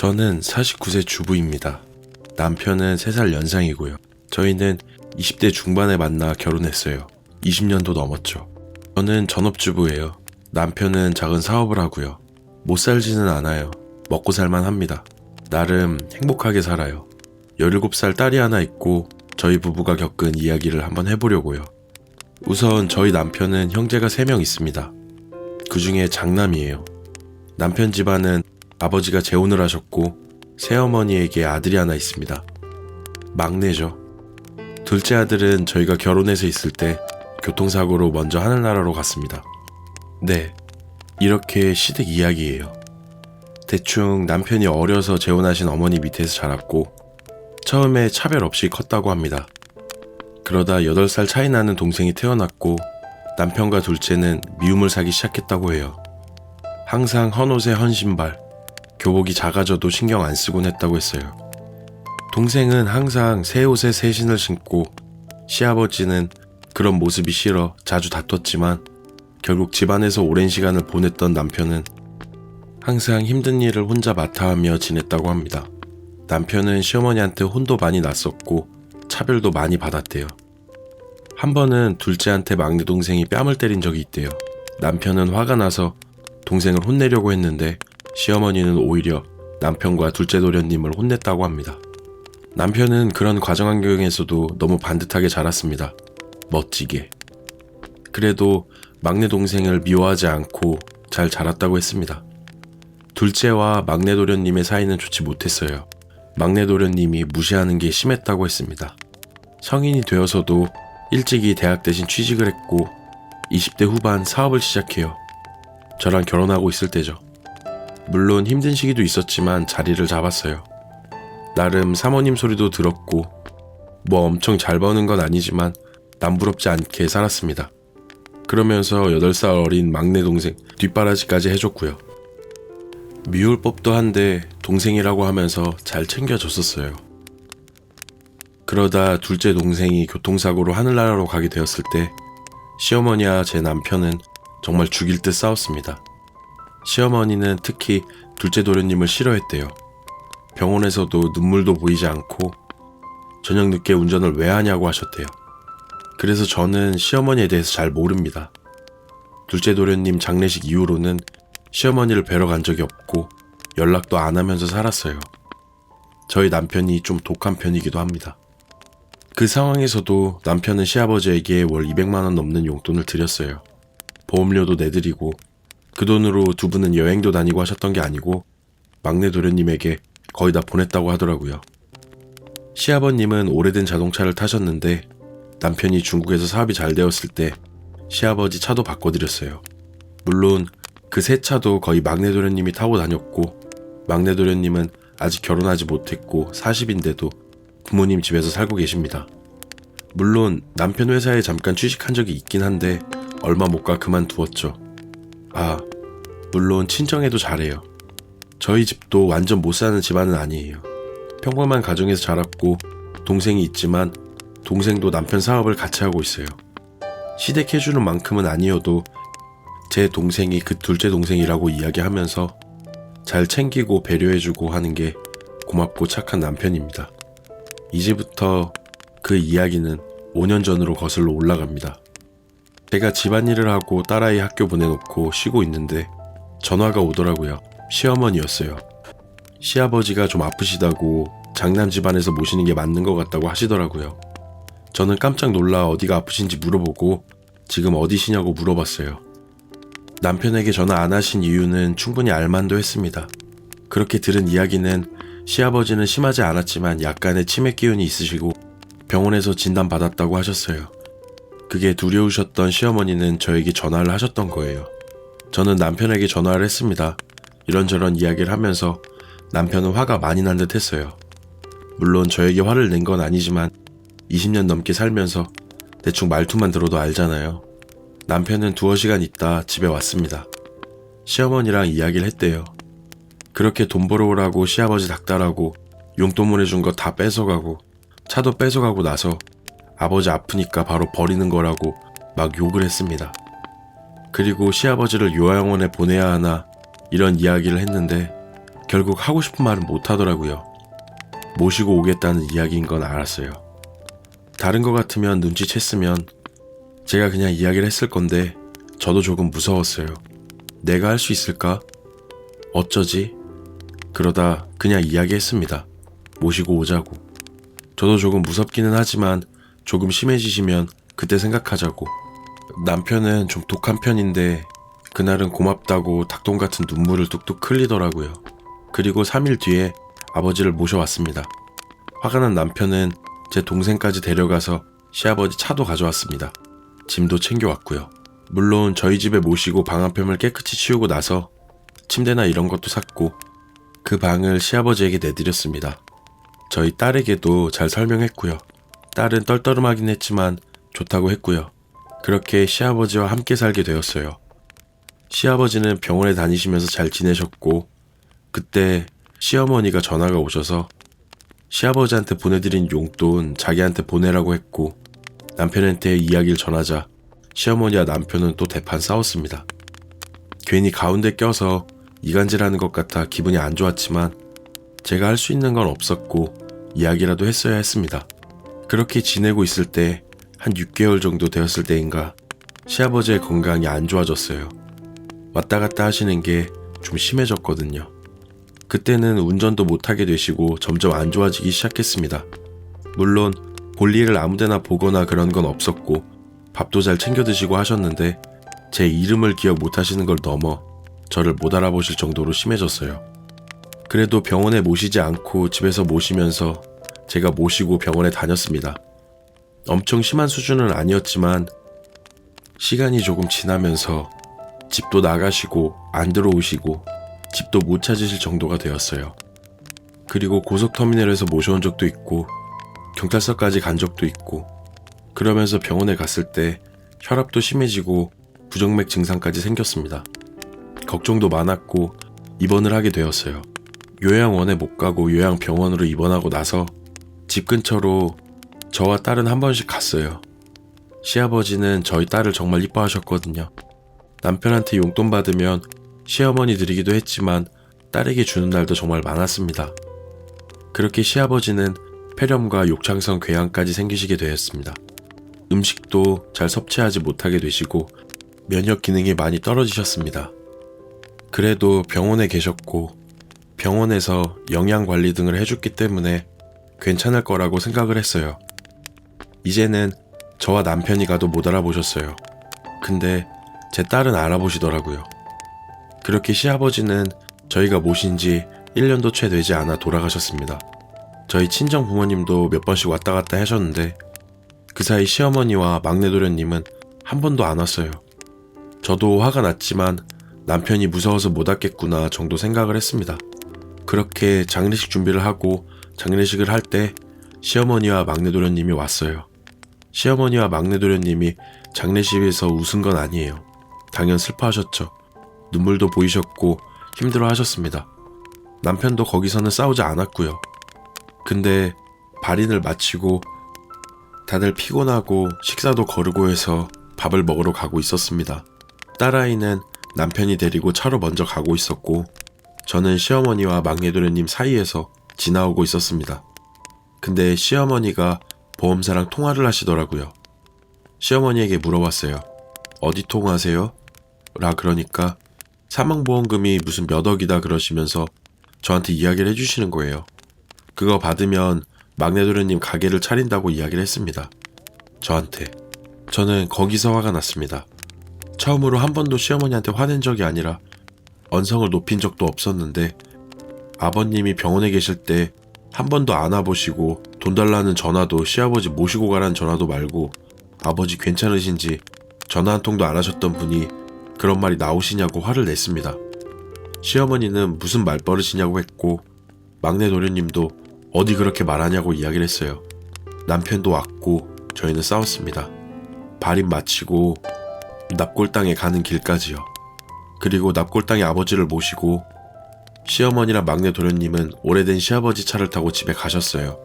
저는 49세 주부입니다. 남편은 3살 연상이고요. 저희는 20대 중반에 만나 결혼했어요. 20년도 넘었죠. 저는 전업주부예요. 남편은 작은 사업을 하고요. 못 살지는 않아요. 먹고 살만 합니다. 나름 행복하게 살아요. 17살 딸이 하나 있고 저희 부부가 겪은 이야기를 한번 해보려고요. 우선 저희 남편은 형제가 3명 있습니다. 그 중에 장남이에요. 남편 집안은 아버지가 재혼을 하셨고 새어머니에게 아들이 하나 있습니다. 막내죠. 둘째 아들은 저희가 결혼해서 있을 때 교통사고로 먼저 하늘나라로 갔습니다. 네, 이렇게 시댁 이야기예요. 대충 남편이 어려서 재혼하신 어머니 밑에서 자랐고 처음에 차별 없이 컸다고 합니다. 그러다 8살 차이 나는 동생이 태어났고 남편과 둘째는 미움을 사기 시작했다고 해요. 항상 헌 옷에 헌 신발, 교복이 작아져도 신경 안 쓰곤 했다고 했어요. 동생은 항상 새 옷에 새 신을 신고 시아버지는 그런 모습이 싫어 자주 다퉜지만 결국 집안에서 오랜 시간을 보냈던 남편은 항상 힘든 일을 혼자 맡아하며 지냈다고 합니다. 남편은 시어머니한테 혼도 많이 났었고 차별도 많이 받았대요. 한 번은 둘째한테 막내 동생이 뺨을 때린 적이 있대요. 남편은 화가 나서 동생을 혼내려고 했는데 시어머니는 오히려 남편과 둘째 도련님을 혼냈다고 합니다. 남편은 그런 가정 환경에서도 너무 반듯하게 자랐습니다. 멋지게. 그래도 막내 동생을 미워하지 않고 잘 자랐다고 했습니다. 둘째와 막내 도련님의 사이는 좋지 못했어요. 막내 도련님이 무시하는 게 심했다고 했습니다. 성인이 되어서도 일찍이 대학 대신 취직을 했고 20대 후반 사업을 시작해요. 저랑 결혼하고 있을 때죠. 물론 힘든 시기도 있었지만 자리를 잡았어요. 나름 사모님 소리도 들었고 뭐 엄청 잘 버는 건 아니지만 남부럽지 않게 살았습니다. 그러면서 8살 어린 막내 동생 뒷바라지까지 해줬고요. 미울 법도 한데 동생이라고 하면서 잘 챙겨줬었어요. 그러다 둘째 동생이 교통사고로 하늘나라로 가게 되었을 때 시어머니와 제 남편은 정말 죽일 듯 싸웠습니다. 시어머니는 특히 둘째 도련님을 싫어했대요. 병원에서도 눈물도 보이지 않고 저녁 늦게 운전을 왜 하냐고 하셨대요. 그래서 저는 시어머니에 대해서 잘 모릅니다. 둘째 도련님 장례식 이후로는 시어머니를 뵈러 간 적이 없고 연락도 안 하면서 살았어요. 저희 남편이 좀 독한 편이기도 합니다. 그 상황에서도 남편은 시아버지에게 월 200만원 넘는 용돈을 드렸어요. 보험료도 내드리고 그 돈으로 두 분은 여행도 다니고 하셨던 게 아니고 막내 도련님에게 거의 다 보냈다고 하더라고요. 시아버님은 오래된 자동차를 타셨는데 남편이 중국에서 사업이 잘 되었을 때 시아버지 차도 바꿔드렸어요. 물론 그 새 차도 거의 막내 도련님이 타고 다녔고 막내 도련님은 아직 결혼하지 못했고 40인데도 부모님 집에서 살고 계십니다. 물론 남편 회사에 잠깐 취직한 적이 있긴 한데 얼마 못 가 그만두었죠. 아, 물론 친정에도 잘해요. 저희 집도 완전 못 사는 집안은 아니에요. 평범한 가정에서 자랐고 동생이 있지만 동생도 남편 사업을 같이 하고 있어요. 시댁해주는 만큼은 아니어도 제 동생이 그 둘째 동생이라고 이야기하면서 잘 챙기고 배려해주고 하는 게 고맙고 착한 남편입니다. 이제부터 그 이야기는 5년 전으로 거슬러 올라갑니다. 제가 집안일을 하고 딸아이 학교 보내놓고 쉬고 있는데 전화가 오더라고요. 시어머니였어요. 시아버지가 좀 아프시다고 장남 집안에서 모시는 게 맞는 것 같다고 하시더라고요. 저는 깜짝 놀라 어디가 아프신지 물어보고 지금 어디시냐고 물어봤어요. 남편에게 전화 안 하신 이유는 충분히 알만도 했습니다. 그렇게 들은 이야기는 시아버지는 심하지 않았지만 약간의 치매 기운이 있으시고 병원에서 진단받았다고 하셨어요. 그게 두려우셨던 시어머니는 저에게 전화를 하셨던 거예요. 저는 남편에게 전화를 했습니다. 이런저런 이야기를 하면서 남편은 화가 많이 난 듯 했어요. 물론 저에게 화를 낸 건 아니지만 20년 넘게 살면서 대충 말투만 들어도 알잖아요. 남편은 두어 시간 있다 집에 왔습니다. 시어머니랑 이야기를 했대요. 그렇게 돈 벌어오라고 시아버지 닥달하고 용돈 보내준 거 다 뺏어가고 차도 뺏어가고 나서 아버지 아프니까 바로 버리는 거라고 막 욕을 했습니다. 그리고 시아버지를 요양원에 보내야 하나 이런 이야기를 했는데 결국 하고 싶은 말은 못 하더라고요. 모시고 오겠다는 이야기인 건 알았어요. 다른 거 같으면 눈치챘으면 제가 그냥 이야기를 했을 건데 저도 조금 무서웠어요. 내가 할 수 있을까? 어쩌지? 그러다 그냥 이야기했습니다. 모시고 오자고. 저도 조금 무섭기는 하지만 조금 심해지시면 그때 생각하자고. 남편은 좀 독한 편인데 그날은 고맙다고 닭똥 같은 눈물을 뚝뚝 흘리더라고요. 그리고 3일 뒤에 아버지를 모셔왔습니다. 화가 난 남편은 제 동생까지 데려가서 시아버지 차도 가져왔습니다. 짐도 챙겨왔고요. 물론 저희 집에 모시고 방 앞편을 깨끗이 치우고 나서 침대나 이런 것도 샀고 그 방을 시아버지에게 내드렸습니다. 저희 딸에게도 잘 설명했고요. 딸은 떨떠름하긴 했지만 좋다고 했고요. 그렇게 시아버지와 함께 살게 되었어요. 시아버지는 병원에 다니시면서 잘 지내셨고 그때 시어머니가 전화가 오셔서 시아버지한테 보내드린 용돈 자기한테 보내라고 했고 남편한테 이야기를 전하자 시어머니와 남편은 또 대판 싸웠습니다. 괜히 가운데 껴서 이간질하는 것 같아 기분이 안 좋았지만 제가 할 수 있는 건 없었고 이야기라도 했어야 했습니다. 그렇게 지내고 있을 때 한 6개월 정도 되었을 때인가 시아버지의 건강이 안 좋아졌어요. 왔다 갔다 하시는 게 좀 심해졌거든요. 그때는 운전도 못하게 되시고 점점 안 좋아지기 시작했습니다. 물론 볼일을 아무데나 보거나 그런 건 없었고 밥도 잘 챙겨 드시고 하셨는데 제 이름을 기억 못 하시는 걸 넘어 저를 못 알아보실 정도로 심해졌어요. 그래도 병원에 모시지 않고 집에서 모시면서 제가 모시고 병원에 다녔습니다. 엄청 심한 수준은 아니었지만 시간이 조금 지나면서 집도 나가시고 안 들어오시고 집도 못 찾으실 정도가 되었어요. 그리고 고속터미널에서 모셔온 적도 있고 경찰서까지 간 적도 있고 그러면서 병원에 갔을 때 혈압도 심해지고 부정맥 증상까지 생겼습니다. 걱정도 많았고 입원을 하게 되었어요. 요양원에 못 가고 요양병원으로 입원하고 나서 집 근처로 저와 딸은 한 번씩 갔어요. 시아버지는 저희 딸을 정말 이뻐하셨거든요. 남편한테 용돈 받으면 시어머니 드리기도 했지만 딸에게 주는 날도 정말 많았습니다. 그렇게 시아버지는 폐렴과 욕창성 궤양까지 생기시게 되었습니다. 음식도 잘 섭취하지 못하게 되시고 면역 기능이 많이 떨어지셨습니다. 그래도 병원에 계셨고 병원에서 영양 관리 등을 해줬기 때문에 괜찮을 거라고 생각을 했어요. 이제는 저와 남편이 가도 못 알아보셨어요. 근데 제 딸은 알아보시더라고요. 그렇게 시아버지는 저희가 모신 지 1년도 채 되지 않아 돌아가셨습니다. 저희 친정 부모님도 몇 번씩 왔다 갔다 하셨는데 그 사이 시어머니와 막내 도련님은 한 번도 안 왔어요. 저도 화가 났지만 남편이 무서워서 못 왔겠구나 정도 생각을 했습니다. 그렇게 장례식 준비를 하고 장례식을 할 때 시어머니와 막내 도련님이 왔어요. 시어머니와 막내 도련님이 장례식에서 웃은 건 아니에요. 당연 슬퍼하셨죠. 눈물도 보이셨고 힘들어 하셨습니다. 남편도 거기서는 싸우지 않았고요. 근데 발인을 마치고 다들 피곤하고 식사도 거르고 해서 밥을 먹으러 가고 있었습니다. 딸아이는 남편이 데리고 차로 먼저 가고 있었고 저는 시어머니와 막내 도련님 사이에서 지나오고 있었습니다. 근데 시어머니가 보험사랑 통화를 하시더라고요. 시어머니에게 물어봤어요. 어디 통화하세요? 라 그러니까 사망보험금이 무슨 몇 억이다 그러시면서 저한테 이야기를 해주시는 거예요. 그거 받으면 막내도련님 가게를 차린다고 이야기를 했습니다. 저한테. 저는 거기서 화가 났습니다. 처음으로 한 번도 시어머니한테 화낸 적이 아니라 언성을 높인 적도 없었는데 아버님이 병원에 계실 때 한 번도 안 와보시고 돈 달라는 전화도 시아버지 모시고 가라는 전화도 말고 아버지 괜찮으신지 전화 한 통도 안 하셨던 분이 그런 말이 나오시냐고 화를 냈습니다. 시어머니는 무슨 말버릇이냐고 했고 막내 도련님도 어디 그렇게 말하냐고 이야기를 했어요. 남편도 왔고 저희는 싸웠습니다. 발인 마치고 납골당에 가는 길까지요. 그리고 납골당의 아버지를 모시고 시어머니랑 막내 도련님은 오래된 시아버지 차를 타고 집에 가셨어요.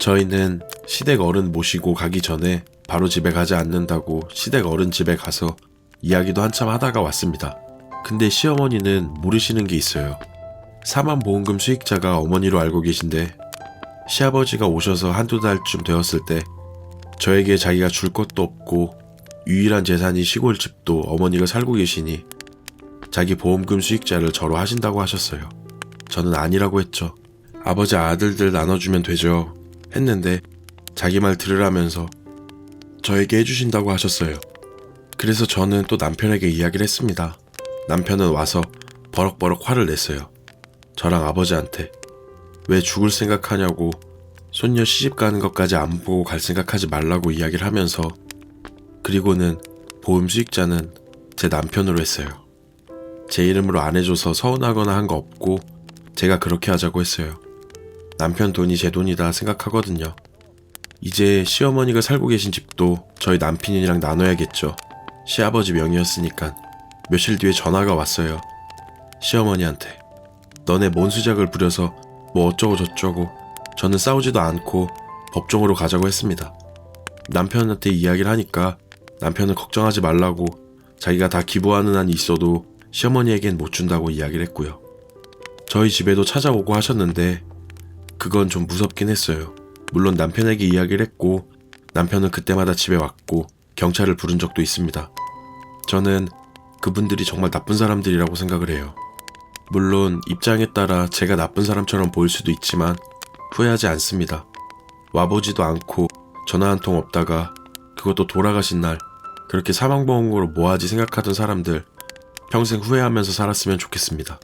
저희는 시댁 어른 모시고 가기 전에 바로 집에 가지 않는다고 시댁 어른 집에 가서 이야기도 한참 하다가 왔습니다. 근데 시어머니는 모르시는 게 있어요. 사망보험금 수익자가 어머니로 알고 계신데 시아버지가 오셔서 한두 달쯤 되었을 때 저에게 자기가 줄 것도 없고 유일한 재산이 시골집도 어머니가 살고 계시니 자기 보험금 수익자를 저로 하신다고 하셨어요. 저는 아니라고 했죠. 아버지 아들들 나눠주면 되죠. 했는데 자기 말 들으라면서 저에게 해주신다고 하셨어요. 그래서 저는 또 남편에게 이야기를 했습니다. 남편은 와서 버럭버럭 화를 냈어요. 저랑 아버지한테 왜 죽을 생각하냐고 손녀 시집 가는 것까지 안 보고 갈 생각하지 말라고 이야기를 하면서 그리고는 보험 수익자는 제 남편으로 했어요. 제 이름으로 안 해줘서 서운하거나 한 거 없고 제가 그렇게 하자고 했어요. 남편 돈이 제 돈이다 생각하거든요. 이제 시어머니가 살고 계신 집도 저희 남편이랑 나눠야겠죠. 시아버지 명의였으니까 며칠 뒤에 전화가 왔어요. 시어머니한테 너네 뭔 수작을 부려서 뭐 어쩌고 저쩌고 저는 싸우지도 않고 법정으로 가자고 했습니다. 남편한테 이야기를 하니까 남편은 걱정하지 말라고 자기가 다 기부하는 한이 있어도 시어머니에겐 못 준다고 이야기를 했고요. 저희 집에도 찾아오고 하셨는데 그건 좀 무섭긴 했어요. 물론 남편에게 이야기를 했고 남편은 그때마다 집에 왔고 경찰을 부른 적도 있습니다. 저는 그분들이 정말 나쁜 사람들이라고 생각을 해요. 물론 입장에 따라 제가 나쁜 사람처럼 보일 수도 있지만 후회하지 않습니다. 와보지도 않고 전화 한 통 없다가 그것도 돌아가신 날 그렇게 사망보험으로 뭐하지 생각하던 사람들 평생 후회하면서 살았으면 좋겠습니다.